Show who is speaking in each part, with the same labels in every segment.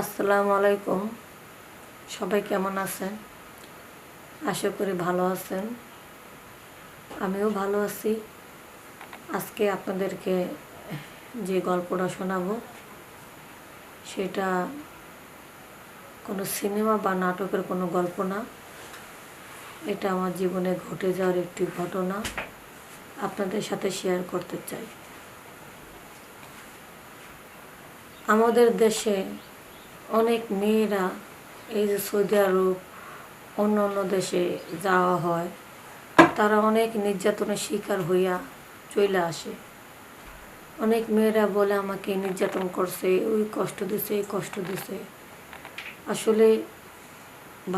Speaker 1: আসসালামু আলাইকুম। সবাই কেমন আছেন? আশা করি ভালো আছেন। আমিও ভালো আছি। আজকে আপনাদেরকে যে গল্পটা শোনাবো, সেটা কোনো সিনেমা বা নাটকের কোনো গল্প না। এটা আমার জীবনে ঘটে যাওয়ার একটি ঘটনা আপনাদের সাথে শেয়ার করতে চাই। আমাদের দেশে অনেক মেয়েরা এই যে সৌদি আরব, অন্য অন্য দেশে যাওয়া হয়, তারা অনেক নির্যাতনের শিকার হইয়া চলে আসে। অনেক মেয়েরা বলে, আমাকে নির্যাতন করছে, ওই কষ্ট দিছে, এই কষ্ট দিছে। আসলে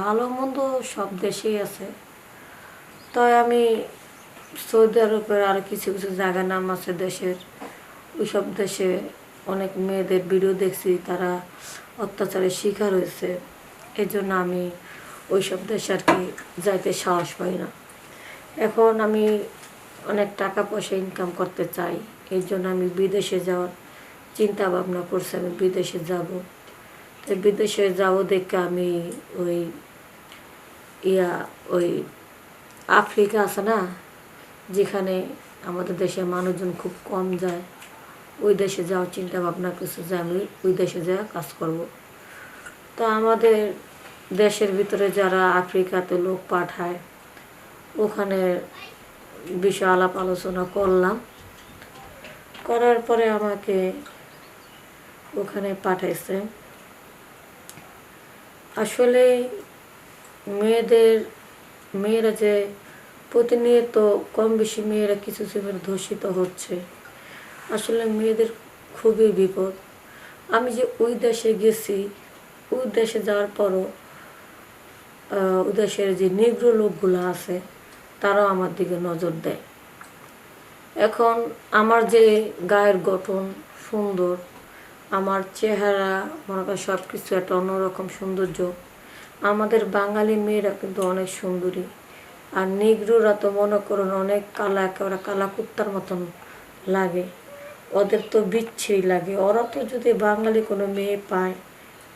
Speaker 1: ভালো মন্দ সব দেশেই আছে। তাই আমি সৌদি আরবের আর কিছু কিছু জায়গার নাম আছে দেশের। ওইসব দেশে অনেক মেয়েদের ভিডিও দেখছি, তারা অত্যাচারের শিকার হয়েছে। এই জন্য আমি ওইসব দেশে আর কি যাইতে সাহস পাই না। এখন আমি অনেক টাকা পয়সা ইনকাম করতে চাই এই জন্য আমি বিদেশে যাওয়ার চিন্তা ভাবনা করছি, আমি বিদেশে যাব। তো বিদেশে যাব দেখে আমি ওই ইয়া, ওই আফ্রিকা আছে না, যেখানে আমাদের দেশে মানুষজন খুব কম যায়। ওই দেশে যাওয়ার চিন্তা ভাবনা করছে যে আমি ওই দেশে যাওয়া কাজ করব। তা আমাদের দেশের ভিতরে যারা আফ্রিকাতে লোক পাঠায়, ওখানে বিষয় আলাপ আলোচনা করলাম। করার পরে আমাকে ওখানে পাঠাইছে। আসলে মেয়েদের, মেয়েরা যে প্রতিনিয়ত কম বেশি মেয়েরা কিছু সময় ধর্ষিত হচ্ছে। আসলে মেয়েদের খুবই বিপদ। আমি যে ওই দেশে গেছি, ওই দেশে যাওয়ার পরও ওই দেশের যে নিগ্র লোকগুলো আছে, তারাও আমার দিকে নজর দেয়। এখন আমার যে গায়ের গঠন সুন্দর, আমার চেহারা মনে করেন সব কিছু একটা অন্যরকম সৌন্দর্য। আমাদের বাঙালি মেয়েরা কিন্তু অনেক সুন্দরী। আর নিগ্রোরা তো মনে করুন অনেক কালা, একেবারে কালা কুত্তার মতন লাগে। ওদের তো বিচ্ছিরি লাগে। ওরা তো যদি বাঙালি কোনো মেয়ে পায়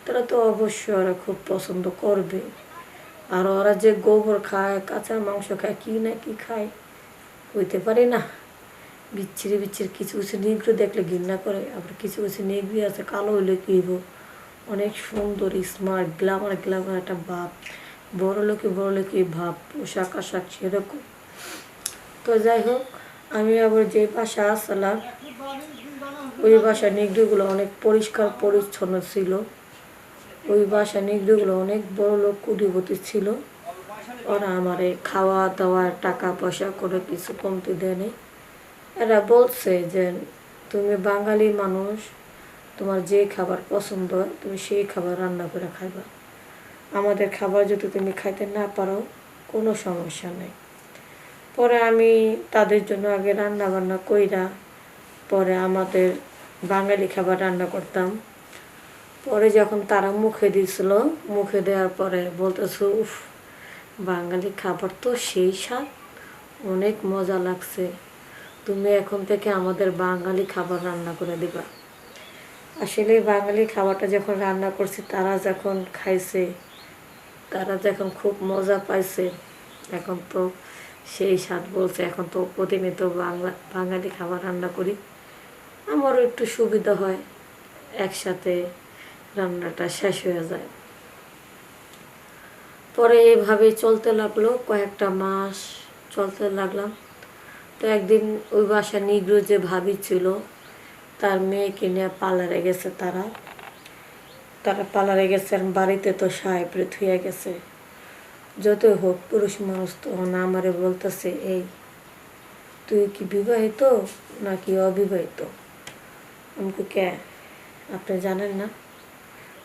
Speaker 1: তারা তো অবশ্যই ওরা খুব পছন্দ করবে। আর ওরা যে গোবর খায়, কাঁচা মাংস খায়, কি না কি খায় হইতে পারে না। বিচ্ছিরি বিচ্ছিরি, কিছু কিছু নিগ্রো দেখলে ঘৃণা করে, আবার কিছু কিছু নিগ্রি আছে, কালো হইলে কি অনেক সুন্দর স্মার্ট গ্লামার গ্লামার একটা ভাব বড় লোকে বড় লোকে ভাব, পোশাক আশাক সেরকম। তো যাই হোক, আমি আবার যে বাসা আসলাম ওই বাসা নিগ্রিগুলো অনেক পরিষ্কার, পরিচ্ছন্ন ছিল। ওই বাসা নিগ্রিগুলো অনেক বড় লোক কুটিপতি ছিল। ওরা আমারে খাওয়া দাওয়া টাকা পয়সা করে কিছু কমতি দেয়নি। এরা বলছে যে, তুমি বাঙালি মানুষ, তোমার যে খাবার পছন্দ তুমি সেই খাবার রান্না করে খাইবা। আমাদের খাবার যদি তুমি খাইতে না পারো, কোনো সমস্যা নেই। পরে আমি তাদের জন্য আগে রান্না বান্না কইরা, পরে আমাদের বাঙালি খাবার রান্না করতাম। পরে যখন তারা মুখে দিয়েছিল, মুখে দেওয়ার পরে বলতেছে, উফ, বাঙালি খাবার তো সেই স্বাদ, অনেক মজা লাগছে। তুমি এখন থেকে আমাদের বাঙালি খাবার রান্না করে দিবা। আসলে বাঙালি খাবারটা যখন রান্না করছি, তারা যখন খাইছে, তারা যখন খুব মজা পাইছে, এখন তো সেই স্বাদ বলছে। এখন তো প্রতিনিয়ত বাংলা, বাঙালি খাবার রান্না করি। আমারও একটু সুবিধা হয়, একসাথে রান্নাটা শেষ হয়ে যায়। পরে এভাবে চলতে লাগল কয়েকটা মাস চলতে লাগলাম। তো একদিন ওই বাসা নিগ্রো যে ভাবি ছিল, তার মেয়েকে নিয়ে পার্লারে গেছে তারা। তারা পার্লারে গেছে, বাড়িতে তো সাহেবরে থুয়ে গেছে। যতই হোক পুরুষ মানুষ তো না আমারে বলতেছে, এই, তুই কি বিবাহিত নাকি অবিবাহিত? আমাকে কে? আপনি জানেন না?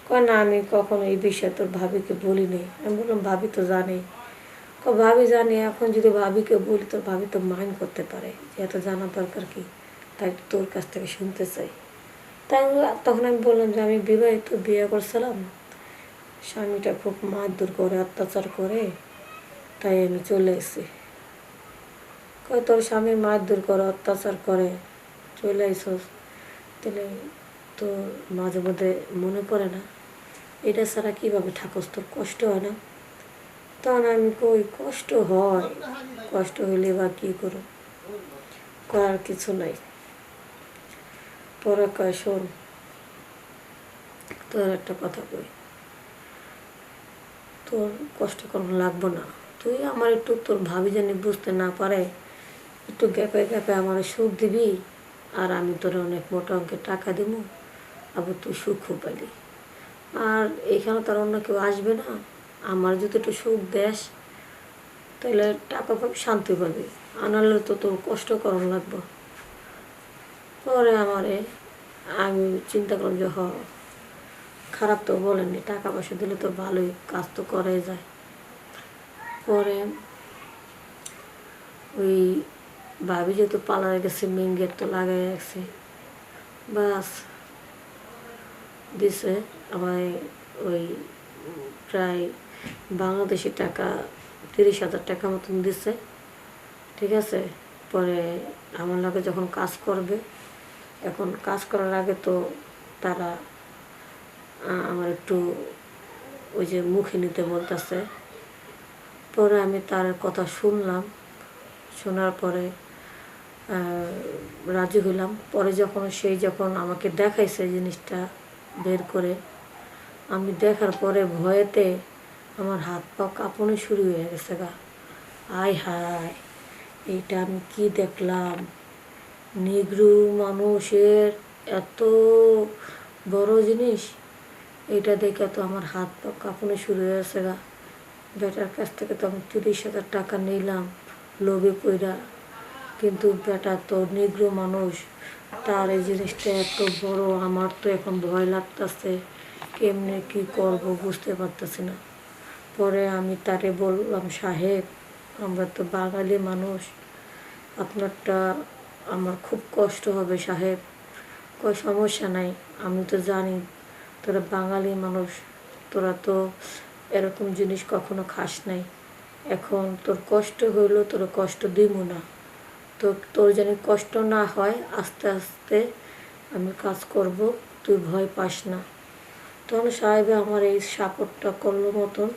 Speaker 1: কয়, না, আমি কখনো এই বিষয়ে তোর ভাবিকে বলিনি। আমি বললাম, ভাবি তো জানে। ক ভাবি জানে, এখন যদি ভাবিকে বলি, তোর ভাবি তো মাইন্ড করতে পারে। যে এত জানা দরকার কি? তাই তোর কাছ থেকে শুনতে চাই। তাই তখন আমি বললাম যে, আমি বিবাহিত বিয়ে করছিলাম। স্বামীটা খুব মারধর করে, অত্যাচার করে, তাই আমি চলে এসেছি। কয়, তোর স্বামী মারধর করে, অত্যাচার করে, চলে আইসস তাহলে তো মাঝে মধ্যে মনে পড়ে না। এটা ছাড়া কীভাবে থাকস তোর কষ্ট হয় না। তখন আমি কই, কষ্ট হয়। কষ্ট হইলে বা কী করো করার কিছু নাই। পরে কয়, শোন, তোর একটা কথা কই। তোর কষ্ট করানো লাগবো না। তুই আমার একটু, তোর ভাবি জানি বুঝতে না পারে, একটু গ্যাপে গ্যাপে আমার সুখ দিবি। আর আমি তোর অনেক মোটা অঙ্কের টাকা দেবো আবার তুই সুখও পালি আর এখানে তার অন্য কেউ আসবে না। আমার যদি একটু সুখ দেস, তাহলে টাকা পাবি শান্তি পাবি। আনালে তো তোর কষ্ট করানো লাগবে। পরে আমারে আমি চিন্তা করলাম যে, হ, খারাপ তো বলেনি টাকা পয়সা দিলে তো ভালোই কাজ তো করাই যায়। পরে ওই ভাবি যেহেতু পার্লারে গেছে মেন গেট তো লাগাই রাখছে বাস। দিছে আমায় ওই প্রায় বাংলাদেশি টাকা তিরিশ হাজার টাকা মতন দিছে। ঠিক আছে? পরে আমার লাগে যখন কাজ করবে, এখন কাজ করার আগে তো তারা আমার একটু ওই যে মুখে নিতে বলতেছে। পরে আমি তার কথা শুনলাম, শোনার পরে রাজি হইলাম পরে যখন সেই যখন আমাকে দেখাইছে জিনিসটা বের করে, আমি দেখার পরে ভয়েতে আমার হাত পা কাঁপনে শুরু হয়ে গেছে গা। আয় হায়, এইটা আমি কি দেখলাম? নিগ্রু মানুষের এত বড় জিনিস এটা দেখে তো আমার হাত পা কাঁপনে শুরু হয়ে গেছে গা। বেটার কাছ থেকে তো আমি তিরিশ হাজার টাকা নিলাম, লোভে পইরা। কিন্তু বেটা তো নিগ্র মানুষ। তার এই জিনিসটা এত বড়, আমার তো এখন ভয় লাগতেছে। কেমনে কি করব বুঝতে পারতেছি না। পরে আমি তারে বললাম, সাহেব, আমরা তো বাঙালি মানুষ। আপনারটা আমার খুব কষ্ট হবে, সাহেব। কোনো সমস্যা নাই, আমি তো জানি তোরা বাঙালি মানুষ। তোরা তো এরকম জিনিস কখনো খাস নাই। এখন তোর কষ্ট হইল তোর কষ্ট দিব না। তো তোর যেন কষ্ট না হয়, আস্তে আস্তে আমি কাজ করব, তুই ভয় পাস না। তখন সাহেবে আমার এই সাপোর্টটা করল মতন।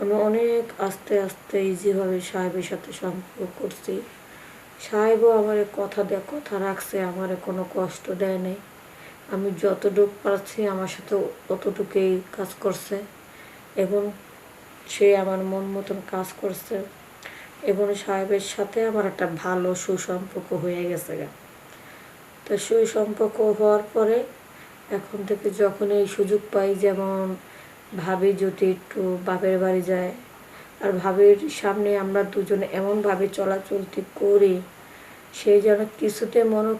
Speaker 1: আমি অনেক আস্তে আস্তে ইজিভাবে সাহেবের সাথে সম্পর্ক করছি। সাহেবও আমার কথা দেয় কথা রাখছে, আমার কোনো কষ্ট দেয় নাই। আমি যতটুকু পারছি আমার সাথে ততটুকুই কাজ করছে। এবং সে আমার মন মতন কাজ করছে। এবং সাহেবের সাথে আমার একটা ভালো সুসম্পর্ক হয়ে গেছে গা। তো সুসম্পর্ক হওয়ার পরে এখন থেকে যখন এই সুযোগ পাই, যেমন ভাবি যদি একটু বাপের বাড়ি যায়, আর ভাবির সামনে আমরা দুজনে এমনভাবে চলাচলতি করি সেই যেন কিছুতে মনে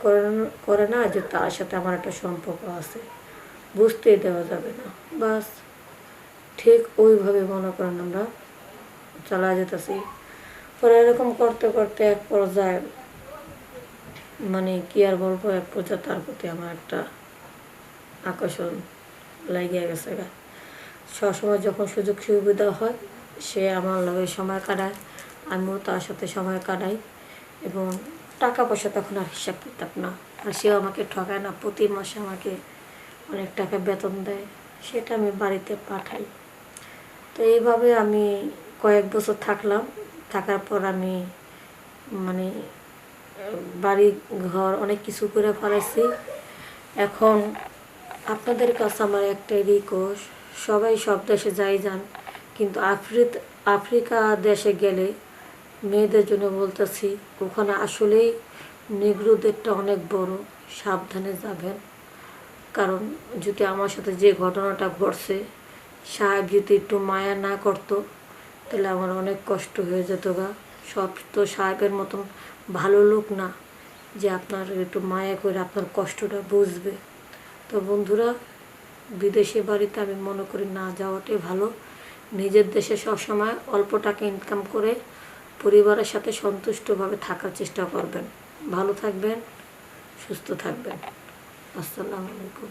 Speaker 1: করে না যে তার সাথে আমার একটা সম্পর্ক আছে। বুঝতেই দেওয়া যাবে না। বাস, ঠিক ওইভাবে মনে করেন আমরা চালা যেতেছি। পরে এরকম করতে করতে এক পর্যায়ে মানে কি আর বলব, এক পর্যায়ে তার প্রতি আমার একটা আকর্ষণ লাগিয়ে গেছে গা। সবসময় যখন সুযোগ সুবিধা হয়, সে আমার লগে সময় কাটায়, আমিও তার সাথে সময় কাটাই এবং টাকা পয়সা তখন আর হিসাব কিতাব না। আর সেও আমাকে ঠকায় না, প্রতি মাসে আমাকে অনেক টাকা বেতন দেয়, সেটা আমি বাড়িতে পাঠাই। তো এইভাবে আমি কয়েক বছর থাকলাম থাকার পর আমি মানে বাড়ি ঘর অনেক কিছু করে ফেলাইছি। এখন আপনাদের কাছে আমার একটাই রিকোয়েস্ট সবাই সব দেশে যাই যান, কিন্তু আফ্রিক আফ্রিকা দেশে গেলে মেয়েদের জন্য বলতেছি, ওখানে আসলেই নিগ্রোদেরটা অনেক বড়, সাবধানে যাবেন। কারণ যদি আমার সাথে যে ঘটনাটা ঘটছে, সাহেব যদি একটু মায়া না করতো তাহলে আমার অনেক কষ্ট হয়ে যেত গা। সব তো সাহেবের মতন ভালো লোক না যে আপনার একটু মায়া করে আপনার কষ্টটা বুঝবে। তো বন্ধুরা, বিদেশি বাড়িতে আমি মনে করি না যাওয়াটাই ভালো। নিজের দেশে সবসময় অল্প টাকা ইনকাম করে পরিবারের সাথে সন্তুষ্টভাবে থাকার চেষ্টা করবেন। ভালো থাকবেন, সুস্থ থাকবেন। আসসালামু আলাইকুম।